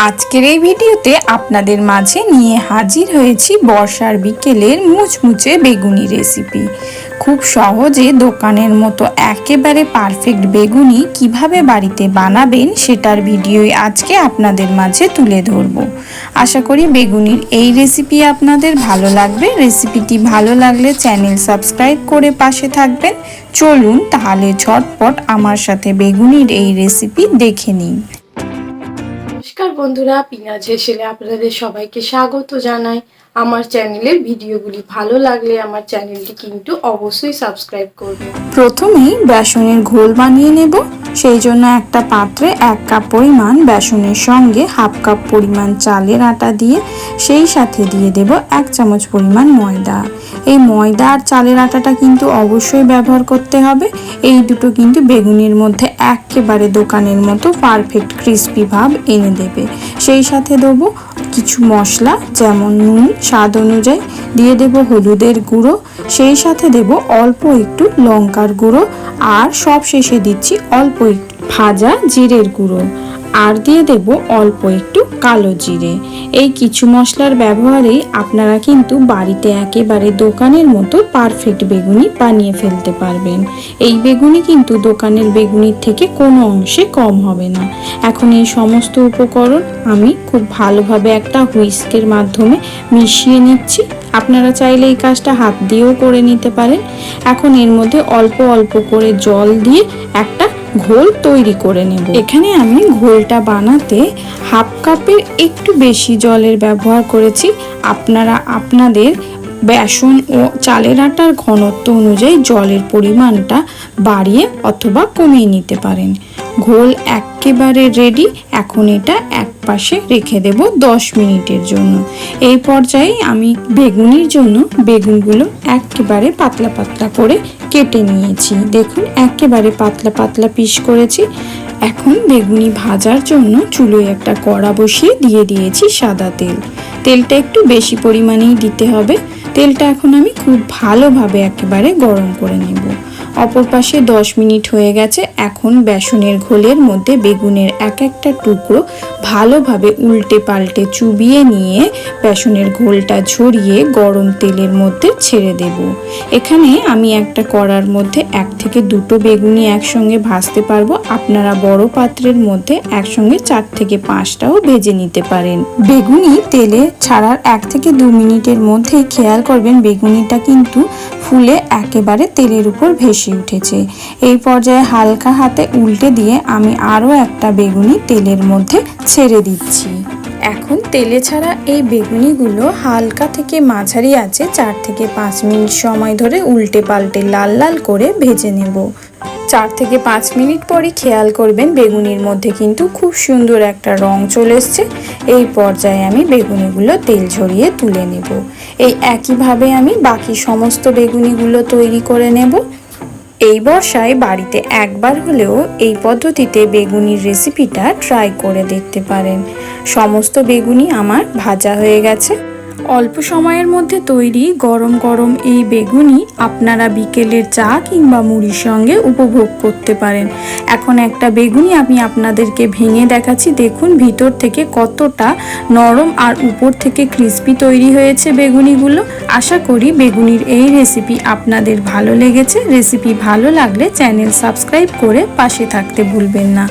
আজকের এই ভিডিওতে আপনাদের মাঝে নিয়ে হাজির হয়েছি বর্ষার বিকেলের মুচমুচে বেগুনি রেসিপি খুব সহজে দোকানের মতো একেবারে পারফেক্ট বেগুনি কীভাবে বাড়িতে বানাবেন সেটার ভিডিওই আজকে আপনাদের মাঝে তুলে ধরব। আশা করি বেগুনির এই রেসিপি আপনাদের ভালো লাগবে। রেসিপিটি ভালো লাগলে চ্যানেল সাবস্ক্রাইব করে পাশে থাকবেন। চলুন তাহলে ঝটপট আমার সাথে বেগুনির এই রেসিপি দেখে নিন নমস্কার বন্ধুরা পিনাজ হেসেলে আপনাদের সবাইকে স্বাগত জানাই। আমার চ্যানেলের ভিডিওগুলি ভালো লাগলে আমার চ্যানেলটি কিন্তু অবশ্যই সাবস্ক্রাইব করবে প্রথমেই বেসনের ঘোল বানিয়ে নেব। সেই জন্য একটা পাত্রে এক কাপ পরিমাণ বেসনের সঙ্গে হাফ কাপ পরিমাণ চালের আটা দিয়ে সেই সাথে দিয়ে দেব এক চামচ পরিমাণ ময়দা। এই ময়দা আর চালের আটাটা কিন্তু অবশ্যই ব্যবহার করতে হবে। এই দুটো কিন্তু বেগুনের মধ্যে একেবারে দোকানের মতো পারফেক্ট ক্রিস্পি ভাব এনে দেবে। সেই সাথে দেবো কিছু মশলা, যেমন নুন, স্বাদ অনুযায়ী দিয়ে দেব হলুদের গুঁড়ো, সেই সাথে দেব অল্প একটু লঙ্কার গুঁড়ো, আর সব শেষে দিচ্ছি অল্প একটু ভাজা জিরের গুঁড়ো। আর দিয়ে দেব অল্প একটু কালো জিরে। এই কিছু মশলার ব্যবহারেই আপনারা কিন্তু বাড়িতে একেবারে দোকানের মতো পারফেক্ট বেগুনি বানিয়ে ফেলতে পারবেন। এই বেগুনি কিন্তু দোকানের বেগুনির থেকে কোনো অংশে কম হবে না। এখন এই সমস্ত উপকরণ আমি খুব ভালোভাবে একটা হুইস্কের মাধ্যমে মিশিয়ে নিচ্ছি। আপনারা চাইলে এই কাজটা হাত দিয়েও করে নিতে পারেন। এখন এর মধ্যে অল্প অল্প করে জল দিয়ে একটা ঘোল তৈরি করে নেব। এখানে আমি ঘোলটা বানাতে হাফ কাপের একটু বেশি জলের ব্যবহার করেছি। আপনারা, আপনাদের বেসন ও চালের আটার ঘনত্ব অনুযায়ী জলের পরিমাণটা বাড়িয়ে অথবা কমিয়ে নিতে পারেন। ঘোল একেবারে রেডি এখন এটা এক পাশে রেখে দেব দশ মিনিটের জন্য। এই পর্যায়ে আমি বেগুনির জন্য বেগুনগুলো একেবারে পাতলা পাতলা করে কেটে নিয়েছি। দেখুন, একেবারে পাতলা পাতলা পিস করেছি। এখন বেগুনি ভাজার জন্য চুলোয় একটা কড়া বসিয়ে দিয়ে দিয়েছি সাদা তেল। তেলটা একটু বেশি পরিমাণেই দিতে হবে। তেলটা এখন আমি খুব ভালোভাবে একেবারে গরম করে নেব। অপর পাশে দশ মিনিট হয়ে গেছে। এখন বেসনের ঘোলের মধ্যে বেগুনের এক একটা টুকরো ভালোভাবে উল্টে পাল্টে চুবিয়ে নিয়ে বেসনের ঘোলটা ঝরিয়ে গরম তেলের মধ্যে ছেড়ে দেব। এখানে আমি একটা কড়ার মধ্যে এক থেকে দুটো বেগুনি একসঙ্গে ভাজতে পারব। আপনারা বড় পাত্রের মধ্যে একসঙ্গে চার থেকে পাঁচটাও ভেজে নিতে পারেন। বেগুনি তেলে ছাড়ার এক থেকে দু মিনিটের মধ্যে খেয়াল করবেন, বেগুনিটা কিন্তু ফুলে একেবারে তেলের উপর ভেসে উঠেছে। এই পর্যায়ে হালকা হাতে উল্টে দিয়ে আমি আরও একটা বেগুনি তেলের মধ্যে ছেড়ে দিচ্ছি। এখন তেলে ছাড়া এই বেগুনিগুলো হালকা থেকে মাঝারি আছে, চার থেকে পাঁচ মিনিট সময় ধরে উল্টে পাল্টে লাল লাল করে ভেজে নেব। চার থেকে পাঁচ মিনিট পরই খেয়াল করবেন বেগুনির মধ্যে কিন্তু খুব সুন্দর একটা রং চলে এসছে। এই পর্যায়ে আমি বেগুনিগুলো তেল ঝরিয়ে তুলে নেব। এই একইভাবে আমি বাকি সমস্ত বেগুনিগুলো তৈরি করে নেব। এই বর্ষায় বাড়িতে একবার হলেও এই পদ্ধতিতে বেগুনির রেসিপিটা ট্রাই করে দেখতে পারেন। সমস্ত বেগুনি আমার ভাজা হয়ে গেছে। অল্প সময়ের মধ্যে তৈরি গরম গরম এই বেগুনি আপনারা বিকেলের চা কিংবা মুড়ির সঙ্গে উপভোগ করতে পারেন। এখন একটা বেগুনি আমি আপনাদেরকে ভেঙে দেখাচ্ছি। দেখুন, ভিতর থেকে কতটা নরম আর উপর থেকে ক্রিস্পি তৈরি হয়েছে বেগুনিগুলো। আশা করি বেগুনির এই রেসিপি আপনাদের ভালো লেগেছে। রেসিপি ভালো লাগলে চ্যানেল সাবস্ক্রাইব করে পাশে থাকতে ভুলবেন না।